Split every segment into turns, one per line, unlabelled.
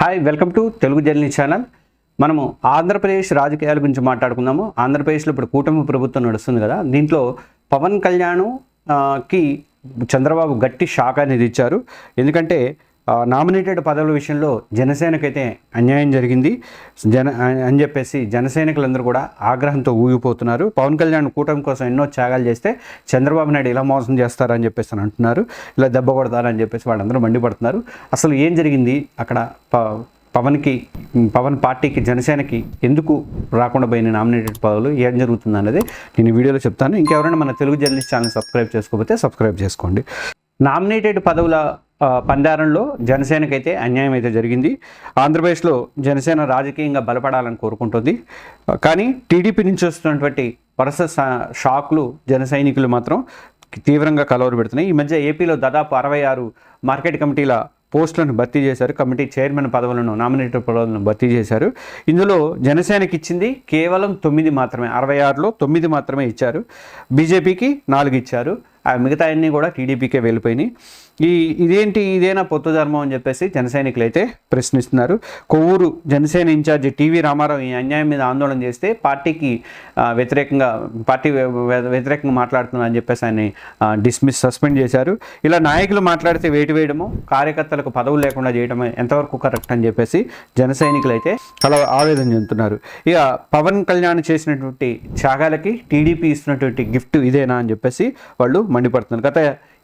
Hi welcome to Telugu journey channel మనము ఆంధ్రప్రదేశ్ రాజకీయాల గురించి మాట్లాడుకుందాము. ఆంధ్రప్రదేశ్లో ఇప్పుడు కూటమి ప్రభుత్వం నడుస్తుంది కదా. దీంట్లో పవన్ కళ్యాణ్కి చంద్రబాబు గట్టి షాక్ అనేది ఇచ్చారు. ఎందుకంటే నామినేటెడ్ పదవుల విషయంలో జనసేనకైతే అన్యాయం జరిగింది. జన అని చెప్పేసి జనసైనికులందరూ కూడా ఆగ్రహంతో ఊగిపోతున్నారు. పవన్ కళ్యాణ్ కూటమి కోసం ఎన్నో త్యాగాలు చేస్తే చంద్రబాబు నాయుడు ఇలా మోసం చేస్తారని చెప్పేసి అని అంటున్నారు. ఇలా దెబ్బ కొడతారని చెప్పేసి వాళ్ళందరూ మండిపడుతున్నారు. అసలు ఏం జరిగింది? అక్కడ ప పవన్కి పవన్ పార్టీకి జనసేనకి ఎందుకు రాకుండా పోయిన నామినేటెడ్ పదవులు? ఏం జరుగుతుంది అన్నది నేను వీడియోలో చెప్తాను. ఇంకెవరైనా మన తెలుగు జర్నలిస్ట్ ఛానల్ సబ్స్క్రైబ్ చేసుకోకపోతే సబ్స్క్రైబ్ చేసుకోండి. నామినేటెడ్ పదవుల పందారంలో జనసేనకైతే అన్యాయం అయితే జరిగింది. ఆంధ్రప్రదేశ్లో జనసేన రాజకీయంగా బలపడాలని కోరుకుంటుంది. కానీ టీడీపీ నుంచి వస్తున్నటువంటి వరుస షాక్లు జన సైనికులు మాత్రం తీవ్రంగా కలవరు పెడుతున్నాయి. ఈ మధ్య ఏపీలో దాదాపు అరవై ఆరు మార్కెట్ కమిటీల పోస్టులను భర్తీ చేశారు. కమిటీ చైర్మన్ పదవులను నామినేటెడ్ పదవులను భర్తీ చేశారు. ఇందులో జనసేనకి ఇచ్చింది కేవలం తొమ్మిది మాత్రమే అరవై ఆరులో తొమ్మిది మాత్రమే ఇచ్చారు. బీజేపీకి నాలుగు ఇచ్చారు. ఆ మిగతా అన్నీ కూడా టీడీపీకే వెళ్ళిపోయినాయి. ఈ ఇదేంటి ఇదేనా పొత్తు ధర్మం అని చెప్పేసి జనసైనికులు అయితే ప్రశ్నిస్తున్నారు. కొవ్వూరు జనసేన ఇన్ఛార్జి టీవీ రామారావు ఈ అన్యాయం మీద ఆందోళన చేస్తే పార్టీకి వ్యతిరేకంగా పార్టీ వ్యతిరేకంగా మాట్లాడుతున్నా అని చెప్పేసి ఆయన డిస్మిస్ సస్పెండ్ చేశారు. ఇలా నాయకులు మాట్లాడితే వేటు వేయడము కార్యకర్తలకు పదవులు లేకుండా చేయడం ఎంతవరకు కరెక్ట్ అని చెప్పేసి జనసైనికులు అయితే చాలా ఆవేదన చెందుతున్నారు. ఇక పవన్ కళ్యాణ్ చేసినటువంటి త్యాగాలకి టీడీపీ ఇస్తున్నటువంటి గిఫ్ట్ ఇదేనా అని చెప్పేసి వాళ్ళు మండిపడుతున్నారు. గత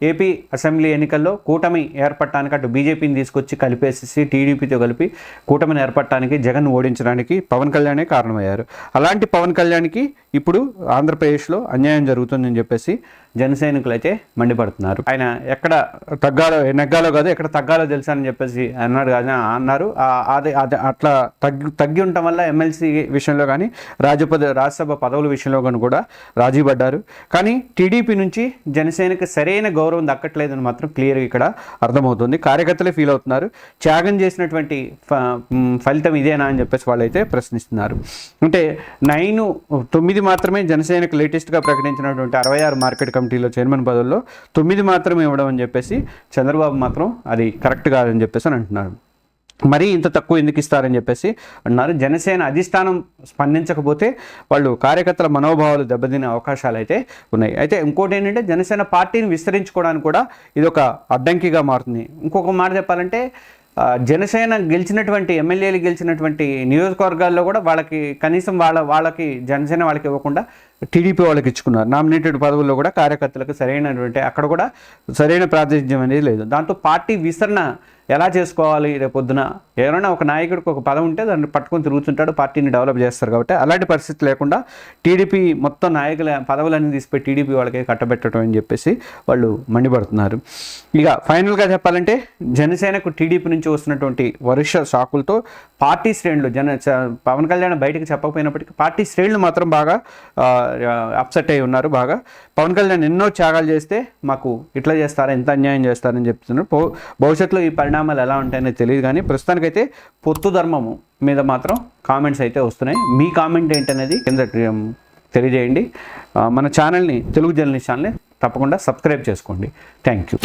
ఏపీ అసెంబ్లీ ఎన్నికల్లో కూటమి ఏర్పడటానికి అటు బీజేపీని తీసుకొచ్చి కలిపేసేసి టీడీపీతో కలిపి కూటమిని ఏర్పడటానికి జగన్ ఓడించడానికి పవన్ కళ్యాణే కారణమయ్యారు. అలాంటి పవన్ కళ్యాణ్కి ఇప్పుడు ఆంధ్రప్రదేశ్లో అన్యాయం జరుగుతుందని చెప్పేసి జన సైనికులు అయితే మండిపడుతున్నారు. ఆయన ఎక్కడ తగ్గాలో నెగ్గాలో కాదు ఎక్కడ తగ్గాలో తెలుసా అని చెప్పేసి అన్నాడు కానీ అన్నారు. అదే అదే అట్లా తగ్గి తగ్గి ఉండటం వల్ల ఎమ్మెల్సీ విషయంలో కానీ రాజ్యపద రాజ్యసభ పదవుల విషయంలో కానీ కూడా రాజీ పడ్డారు కానీ టీడీపీ నుంచి జనసేనకి సరైన గౌరవం దక్కట్లేదని మాత్రం క్లియర్గా ఇక్కడ అర్థమవుతుంది. కార్యకర్తలే ఫీల్ అవుతున్నారు. త్యాగం చేసినటువంటి ఫ- ఫలితం ఇదేనా అని చెప్పేసి వాళ్ళైతే ప్రశ్నిస్తున్నారు. అంటే నైన్ తొమ్మిది మాత్రమే జనసేనకు లేటెస్ట్గా ప్రకటించినటువంటి అరవై ఆరు మార్కెట్ కమిటీలో చైర్మన్ పదవుల్లో తొమ్మిది మాత్రమే ఇవ్వడం అని చెప్పేసి చంద్రబాబు మాత్రం అది కరెక్ట్ కాదని చెప్పేసి అని అంటున్నారు. మరీ ఇంత తక్కువ ఎందుకు ఇస్తారని చెప్పేసి అన్నారు జనసేన అధిష్టానం స్పందించకపోతే వాళ్ళు కార్యకర్తల మనోభావాలు దెబ్బతినే అవకాశాలు అయితే ఉన్నాయి. అయితే ఇంకోటి ఏంటంటే జనసేన పార్టీని విస్తరించుకోవడానికి కూడా ఇది ఒక అడ్డంకిగా మారుతుంది. ఇంకొక మాట చెప్పాలంటే జనసేన గెలిచినటువంటి ఎమ్మెల్యేలు గెలిచినటువంటి నియోజకవర్గాల్లో కూడా వాళ్ళకి కనీసం వాళ్ళ వాళ్ళకి జనసేన వాళ్ళకి ఇవ్వకుండా టీడీపీ వాళ్ళకి ఇచ్చుకున్నారు. నామినేటెడ్ పదవుల్లో కూడా కార్యకర్తలకు సరైనటువంటి అక్కడ కూడా సరైన ప్రాతినిధ్యం అనేది లేదు. దాంతో పార్టీ విసరణ ఎలా చేసుకోవాలి? రేపు పొద్దున ఎవరైనా ఒక నాయకుడికి ఒక పదం ఉంటే దాన్ని పట్టుకొని తిరుగుతుంటాడు పార్టీని డెవలప్ చేస్తారు కాబట్టి అలాంటి పరిస్థితి లేకుండా టీడీపీ మొత్తం నాయకుల పదవులన్నీ తీసిపోయి టీడీపీ వాళ్ళకి కట్టబెట్టడం అని చెప్పేసి వాళ్ళు మండిపడుతున్నారు. ఇక ఫైనల్గా చెప్పాలంటే జనసేనకు టీడీపీ నుంచి వస్తున్నటువంటి వరుష షాకులతో పార్టీ శ్రేణులు జన చ- పవన్ కళ్యాణ్ బయటకు చెప్పకపోయినప్పటికీ పార్టీ శ్రేణులు మాత్రం బాగా అప్సెట్ అయి ఉన్నారు బాగా. పవన్ కళ్యాణ్ ఎన్నో త్యాగాలు చేస్తే మాకు ఇట్లా చేస్తారా ఎంత అన్యాయం చేస్తారని చెప్తున్నారు. భవ- భవిష్యత్తులో ఈ పరిణామాలు ఎలా ఉంటాయనే తెలియదు కానీ ప్రస్తుతానికైతే పొత్తు ధర్మము మీద మాత్రం కామెంట్స్ అయితే వస్తున్నాయి. మీ కామెంట్ ఏంటనేది కింద తెలియజేయండి. మన ఛానల్ని తెలుగు జర్నలిస్ట్ ఛానల్ని తప్పకుండా సబ్స్క్రైబ్ చేసుకోండి. Thank you